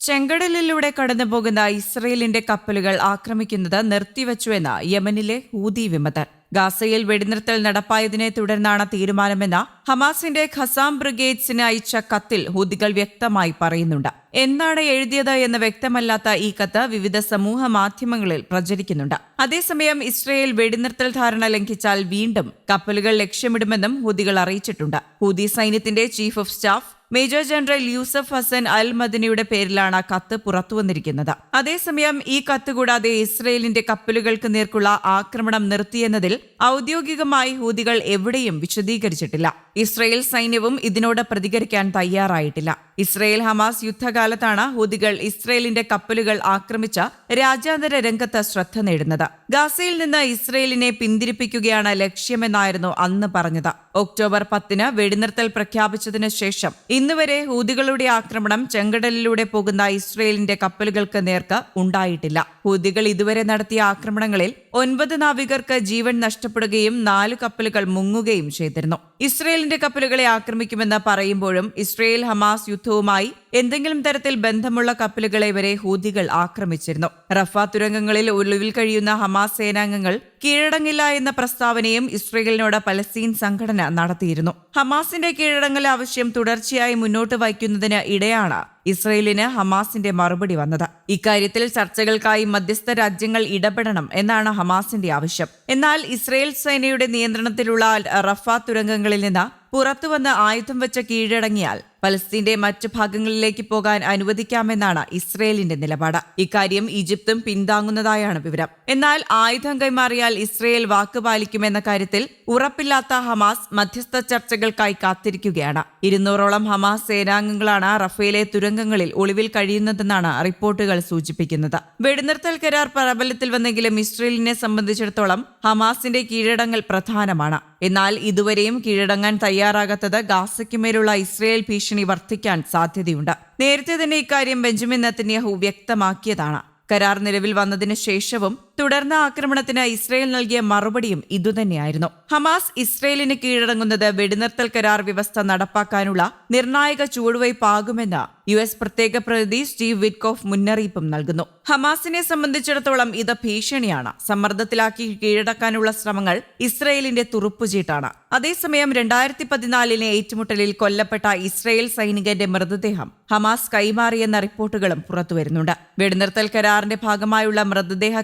ചെങ്കടലിലൂടെ കടന്നുപോകുന്ന ഇസ്രയേലിന്റെ കപ്പലുകൾ ആക്രമിക്കുന്നത് നിർത്തിവച്ചുവെന്ന് യമനിലെ ഹൂതി വിമതർ ഗാസയിൽ വെടിനിർത്തൽ നടപ്പായതിനെ തുടർന്നാണ് തീരുമാനമെന്ന് ഹമാസിന്റെ ഖസാം ബ്രിഗേഡ്സിന് അയച്ച കത്തിൽ ഹൂതികൾ വ്യക്തമായി പറയുന്നുണ്ട്. എന്നാണ് എഴുതിയത് എന്ന് വ്യക്തമല്ലാത്ത ഈ കത്ത് വിവിധ സമൂഹ മാധ്യമങ്ങളിൽ പ്രചരിക്കുന്നുണ്ട്. അതേസമയം ഇസ്രയേൽ വെടിനിർത്തൽ ധാരണ ലംഘിച്ചാൽ വീണ്ടും കപ്പലുകൾ ലക്ഷ്യമിടുമെന്നും ഹൂതികൾ അറിയിച്ചിട്ടുണ്ട്. ഹൂതി സൈന്യത്തിന്റെ chief of staff major general Yusuf Hassan al മദനിയുടെ പേരിലാണ് കത്ത് പുറത്തുവന്നിരിക്കുന്നത് അതേസമയം ഈ കത്ത് കൂടാതെ ഇസ്രയേലിന്റെ കപ്പലുകൾക്ക് നേർക്കുള്ള ആക്രമണം നിർത്തിയെന്നതിൽ ഔദ്യോഗികമായി ഹൂതികൾ എവിടെയും വിശദീകരിച്ചിട്ടില്ല. ഇസ്രയേൽ സൈന്യവും ഇതിനോട് പ്രതികരിക്കാൻ തയ്യാറായിട്ടില്ല. ഇസ്രയേൽ ഹമാസ് യുദ്ധകാലത്താണ് ഹൂതികൾ ഇസ്രയേലിന്റെ കപ്പലുകൾ ആക്രമിച്ച രാജ്യാന്തര രംഗത്ത് ശ്രദ്ധ നേടുന്നത്. ഗാസയിൽ നിന്ന് ഇസ്രയേലിനെ പിന്തിരിപ്പിക്കുകയാണ് ലക്ഷ്യമെന്നായിരുന്നു അന്ന് പറഞ്ഞത്. ഒക്ടോബർ പത്തിന് വെടിനിർത്തൽ പ്രഖ്യാപിച്ചതിനു ശേഷം ഇന്നുവരെ ഹൂതികളുടെ ആക്രമണം ചെങ്കടലിലൂടെ പോകുന്ന ഇസ്രയേലിന്റെ കപ്പലുകൾക്ക് നേർക്ക് ഉണ്ടായിട്ടില്ല. ഹൂതികൾ ഇതുവരെ നടത്തിയ ആക്രമണങ്ങളിൽ ഒൻപത് നാവികർക്ക് ജീവൻ നഷ്ടപ്പെടുകയും നാല് കപ്പലുകൾ മുങ്ങുകയും ചെയ്തിരുന്നു. ഇസ്രയേലിന്റെ കപ്പലുകളെ ആക്രമിക്കുമെന്ന് പറയുമ്പോഴും ഇസ്രയേൽ ഹമാസ് യുദ്ധവുമായി എന്തെങ്കിലും തരത്തിൽ ബന്ധമുള്ള കപ്പലുകളെ വരെ ഹൂതികൾ ആക്രമിച്ചിരുന്നു. റഫ തുരങ്കങ്ങളിൽ ഒളിവിൽ കഴിയുന്ന ഹമാസ് സേനാംഗങ്ങൾ കീഴടങ്ങില്ല എന്ന പ്രസ്താവനയും ഇസ്രയേലിനോട് പലസ്തീൻ സംഘടന നടത്തിയിരുന്നു. ഹമാസിന്റെ കീഴടങ്ങൽ ആവശ്യം തുടർച്ചയായി മുന്നോട്ട് വയ്ക്കുന്നതിന് ഇടെയാണ് ഇസ്രയേലിന് ഹമാസിന്റെ മറുപടി വന്നത്. ഇക്കാര്യത്തിൽ ചർച്ചകൾക്കായി മധ്യസ്ഥ രാജ്യങ്ങൾ ഇടപെടണം എന്നാണ് ഹമാസിന്റെ ആവശ്യം. എന്നാൽ ഇസ്രയേൽ സേനയുടെ നിയന്ത്രണത്തിലുള്ള റഫാ തുരങ്കങ്ങളിൽ നിന്ന് പുറത്തുവന്ന് ആയുധം വെച്ച് കീഴടങ്ങിയാൽ പലസ്തീന്റെ മറ്റ് ഭാഗങ്ങളിലേക്ക് പോകാൻ അനുവദിക്കാമെന്നാണ് ഇസ്രയേലിന്റെ നിലപാട്. ഇക്കാര്യം ഈജിപ്തും പിന്താങ്ങുന്നതായാണ് വിവരം. എന്നാൽ ആയുധം കൈമാറിയാൽ ഇസ്രയേൽ വാക്കുപാലിക്കുമെന്ന കാര്യത്തിൽ ഉറപ്പില്ലാത്ത ഹമാസ് മധ്യസ്ഥ ചർച്ചകൾക്കായി കാത്തിരിക്കുകയാണ്. ഇരുന്നൂറോളം ഹമാസ് സേനാംഗങ്ങളാണ് റഫേലെ തുരങ്കങ്ങളിൽ ഒളിവിൽ കഴിയുന്നതെന്നാണ് റിപ്പോർട്ടുകൾ സൂചിപ്പിക്കുന്നത്. വെടിനിർത്തൽ കരാർ പ്രബലത്തിൽ വന്നെങ്കിലും ഇസ്രയേലിനെ സംബന്ധിച്ചിടത്തോളം ഹമാസിന്റെ കീഴടങ്ങൽ പ്രധാനമാണ്. എന്നാൽ ഇതുവരെയും കീഴടങ്ങാൻ തയ്യാറാകാത്തത് ഗാസയ്ക്കുമേലുള്ള ഇസ്രയേൽ ഭീഷണി വർദ്ധിക്കാൻ സാധ്യതയുണ്ട്. നേരത്തെ തന്നെ ഇക്കാര്യം ബെഞ്ചമിൻ നെത്തന്യാഹു വ്യക്തമാക്കിയതാണ്. കരാർ നിലവിൽ വന്നതിന് ശേഷവും തുടർന്ന ആക്രമണത്തിന് ഇസ്രയേൽ നൽകിയ മറുപടിയും ഇതുതന്നെയായിരുന്നു. ഹമാസ് ഇസ്രയേലിന് കീഴടങ്ങുന്നത് വെടിനിർത്തൽ കരാർ വ്യവസ്ഥ നടപ്പാക്കാനുള്ള നിർണായക ചുവടുവയ്പാകുമെന്ന് യു എസ് പ്രത്യേക പ്രതിനിധി സ്റ്റീവ് വിറ്റ്കോഫ് മുന്നറിയിപ്പും നൽകുന്നു. ഹമാസിനെ സംബന്ധിച്ചിടത്തോളം ഇത് ഭീഷണിയാണ്. സമ്മർദ്ദത്തിലാക്കി കീഴടക്കാനുള്ള ശ്രമങ്ങൾ ഇസ്രയേലിന്റെ തുറുപ്പുചീട്ടാണ്. അതേസമയം രണ്ടായിരത്തി പതിനാലിലെ ഏറ്റുമുട്ടലിൽ കൊല്ലപ്പെട്ട ഇസ്രയേൽ സൈനികന്റെ മൃതദേഹം ഹമാസ് കൈമാറിയെന്ന റിപ്പോർട്ടുകളും പുറത്തുവരുന്നുണ്ട്. വെടിനിർത്തൽ കരാറിന്റെ ഭാഗമായുള്ള മൃതദേഹ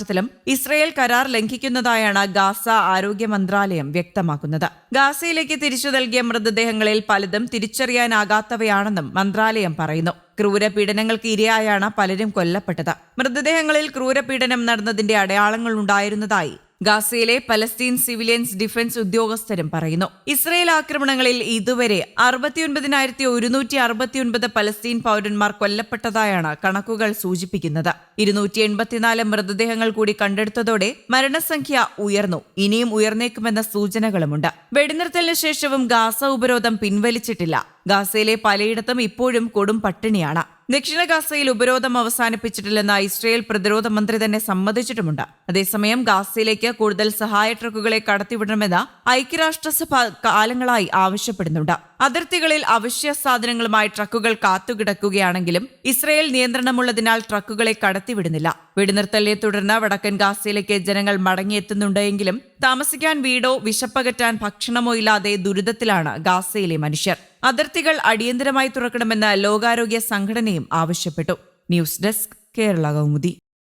കൈമാറ്റത്തിലും ഇസ്രയേൽ കരാർ ലംഘിക്കുന്നതായാണ് ഗാസ ആരോഗ്യ മന്ത്രാലയം വ്യക്തമാക്കുന്നത്. ഗാസയിലേക്ക് തിരിച്ചു നൽകിയ മൃതദേഹങ്ങളിൽ പലതും തിരിച്ചറിയാനാകാത്തവയാണെന്നും മന്ത്രാലയം പറയുന്നു. ക്രൂരപീഡനങ്ങൾക്ക് ഇരയായാണ് പലരും കൊല്ലപ്പെട്ടത്. മൃതദേഹങ്ങളിൽ ക്രൂരപീഡനം നടന്നതിന്റെ അടയാളങ്ങൾ ഉണ്ടായിരുന്നതായി ഗാസയിലെ പലസ്തീൻ സിവിലിയൻസ് ഡിഫൻസ് ഉദ്യോഗസ്ഥരും പറയുന്നു. ഇസ്രയേൽ ആക്രമണങ്ങളിൽ ഇതുവരെ അറുപത്തിയൊൻപതിനായിരത്തി ഒരുന്നൂറ്റി അറുപത്തിയൊൻപത് പലസ്തീൻ പൗരന്മാർ കൊല്ലപ്പെട്ടതായാണ് കണക്കുകൾ സൂചിപ്പിക്കുന്നത്. ഇരുന്നൂറ്റി എൺപത്തിനാല് മൃതദേഹങ്ങൾ കൂടി കണ്ടെടുത്തതോടെ മരണസംഖ്യ ഉയർന്നു. ഇനിയും ഉയർന്നേക്കുമെന്ന സൂചനകളുമുണ്ട്. വെടിനിർത്തലിന് ശേഷവും ഗാസ ഉപരോധം പിൻവലിച്ചിട്ടില്ല. ഗാസയിലെ പലയിടത്തും ഇപ്പോഴും കൊടും പട്ടിണിയാണ്. ദക്ഷിണ ഗാസയിൽ ഉപരോധം അവസാനിപ്പിച്ചിട്ടില്ലെന്ന് ഇസ്രയേൽ പ്രതിരോധ മന്ത്രി തന്നെ സമ്മതിച്ചിട്ടുമുണ്ട്. അതേസമയം ഗാസയിലേക്ക് കൂടുതൽ സഹായ ട്രക്കുകളെ കടത്തിവിടണമെന്ന് ഐക്യരാഷ്ട്രസഭ കാലങ്ങളായി ആവശ്യപ്പെടുന്നുണ്ട്. അതിർത്തികളിൽ അവശ്യ സാധനങ്ങളുമായി ട്രക്കുകൾ കാത്തുകിടക്കുകയാണെങ്കിലും ഇസ്രയേൽ നിയന്ത്രണമുള്ളതിനാൽ ട്രക്കുകളെ കടത്തിവിടുന്നില്ല. വെടിനിർത്തലിനെ തുടർന്ന് വടക്കൻ ഗാസയിലേക്ക് ജനങ്ങൾ മടങ്ങിയെത്തുന്നുണ്ടെങ്കിലും താമസിക്കാൻ വീടോ വിശപ്പകറ്റാൻ ഭക്ഷണമോ ഇല്ലാതെ ദുരിതത്തിലാണ് ഗാസയിലെ മനുഷ്യർ. അതിർത്തികൾ അടിയന്തരമായി തുറക്കണമെന്ന് ലോകാരോഗ്യ സംഘടനയും ആവശ്യപ്പെട്ടു. News desk Kerala Kaumudi.